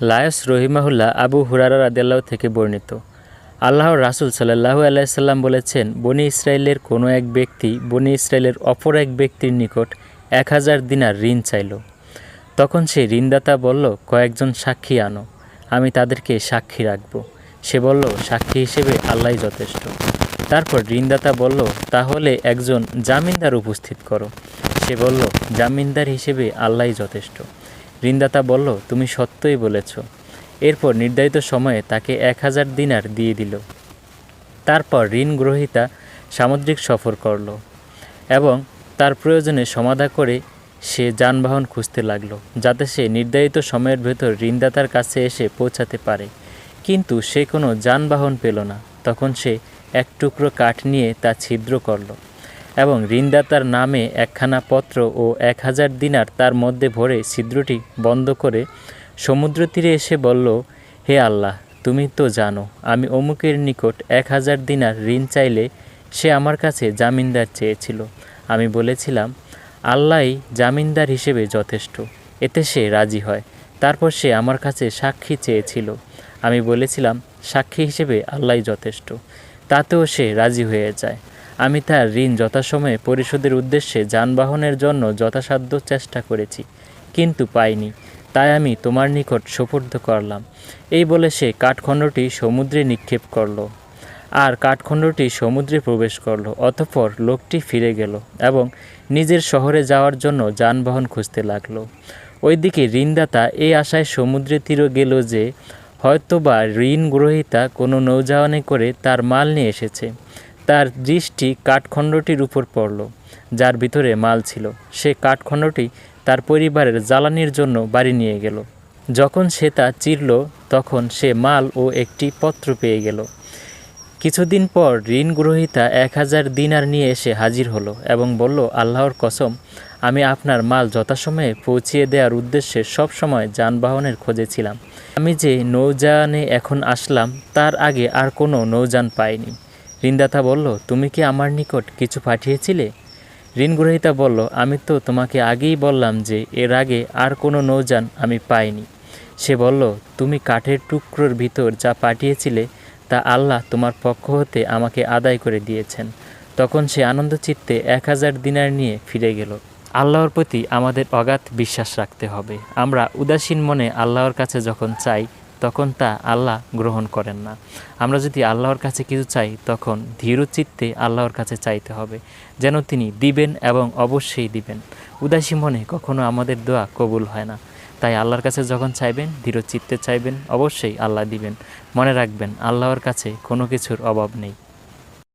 Lions রহিমাহুল্লাহ Abu হুরারা রাদিয়াল্লাহ থেকে বর্ণিত। আল্লাহর রাসুল সাল্লাহু আলাইসাল্লাম বলেছেন, বনি ইসরায়েলের কোনো এক ব্যক্তি বনি ইসরায়েলের অপর এক ব্যক্তির নিকট এক হাজার দিনার ঋণ চাইল। তখন সে ঋণদাতা বলল, কয়েকজন সাক্ষী আনো, আমি তাদেরকে সাক্ষী রাখব। সে বলল, সাক্ষী হিসেবে আল্লাহ যথেষ্ট। তারপর ঋণদাতা বলল, তাহলে একজন জামিনদার উপস্থিত করো। সে বলল, জামিনদার হিসেবে আল্লাহ যথেষ্ট। ঋণদাতা বলল, তুমি সত্যই বলেছ। এরপর নির্ধারিত সময়ে তাকে এক হাজার দিনার দিয়ে দিল। তারপর ঋণ গ্রহীতা সামুদ্রিক সফর করল এবং তার প্রয়োজনে সমাধা করে সে যানবাহন খুঁজতে লাগল, যাতে সে নির্ধারিত সময়ের ভেতর ঋণদাতার কাছে এসে পৌঁছাতে পারে। কিন্তু সে কোনো যানবাহন পেল না। তখন সে এক টুকরো কাঠ নিয়ে তা ছিদ্র করল। এবং ঋণদাতার নামে একখানা পত্র ও এক হাজার দিনার তার মধ্যে ভরে ছিদ্রটি বন্ধ করে সমুদ্র তীরে এসে বলল, হে আল্লাহ, তুমি তো জানো, আমি অমুকের নিকট এক হাজার দিনার ঋণ চাইলে সে আমার কাছে জামিনদার চেয়েছিল। আমি বলেছিলাম আল্লাহই জামিনদার হিসেবে যথেষ্ট, এতে সে রাজি হয়। তারপর সে আমার কাছে সাক্ষী চেয়েছিল। আমি বলেছিলাম, সাক্ষী হিসেবে আল্লাহই যথেষ্ট, তাতেও সে রাজি হয়ে যায়। আমি তার ঋণ যথাসময়ে পরিশোধের উদ্দেশ্যে যানবাহনের জন্য যথাসাধ্য চেষ্টা করেছি, কিন্তু পাইনি। তাই আমি তোমার নিকট সোপর্দ করলাম। এই বলে সে কাঠখণ্ডটি সমুদ্রে নিক্ষেপ করল আর কাঠখণ্ডটি সমুদ্রে প্রবেশ করল, অতঃপর লোকটি ফিরে গেল এবং নিজের শহরে যাওয়ার জন্য যানবাহন খুঁজতে লাগল। ওইদিকে ঋণদাতা এই আশায় সমুদ্রে তীরে গেল যে হয়তোবা ঋণ গ্রহীতা কোনো নৌজাহানে করে তার মাল নিয়ে এসেছে। তার দৃষ্টি কাঠখণ্ডটির উপর পড়ল, যার ভিতরে মাল ছিল। সে কাঠখণ্ডটি তার পরিবারের জ্বালানির জন্য বাড়ি নিয়ে গেল। যখন সে তা চিরল, তখন সে মাল ও একটি পত্র পেয়ে গেল। কিছুদিন পর ঋণ গ্রহীতা এক হাজার দিনার নিয়ে এসে হাজির হলো এবং বলল, আল্লাহর কসম, আমি আপনার মাল যথাসময়ে পৌঁছিয়ে দেওয়ার উদ্দেশ্যে সব সময় যানবাহনের খোঁজে ছিলাম। আমি যে নৌযানে এখন আসলাম, তার আগে আর কোনো নৌযান পাইনি। ঋণদাতা বলল, তুমি কি আমার নিকট কিছু পাঠিয়েছিলে? ঋণগ্রহীতা বলল, আমি তো তোমাকে আগেই বললাম যে এর আগে আর কোনো নৌযান আমি পাইনি। সে বলল, তুমি কাঠের টুকরোর ভিতর যা পাঠিয়েছিলে তা আল্লাহ তোমার পক্ষ হতে আমাকে আদায় করে দিয়েছেন। তখন সে আনন্দচিত্তে এক হাজার দিনার নিয়ে ফিরে গেল। আল্লাহর প্রতি আমাদের অগাধ বিশ্বাস রাখতে হবে। আমরা উদাসীন মনে আল্লাহর কাছে যখন চাই তখন তা আল্লাহ গ্রহণ করেন না। আমরা যদি আল্লাহর কাছে কিছু চাই, তখন ধীরচিত্তে আল্লাহর কাছে চাইতে হবে, যেন তিনি দিবেন এবং অবশ্যই দিবেন। উদাসী মনে কখনো আমাদের দোয়া কবুল হয় না। তাই আল্লাহর কাছে যখন চাইবেন ধীরচিত্তে চাইবেন, অবশ্যই আল্লাহ দিবেন। মনে রাখবেন, আল্লাহর কাছে কোনো কিছুর অভাব নেই।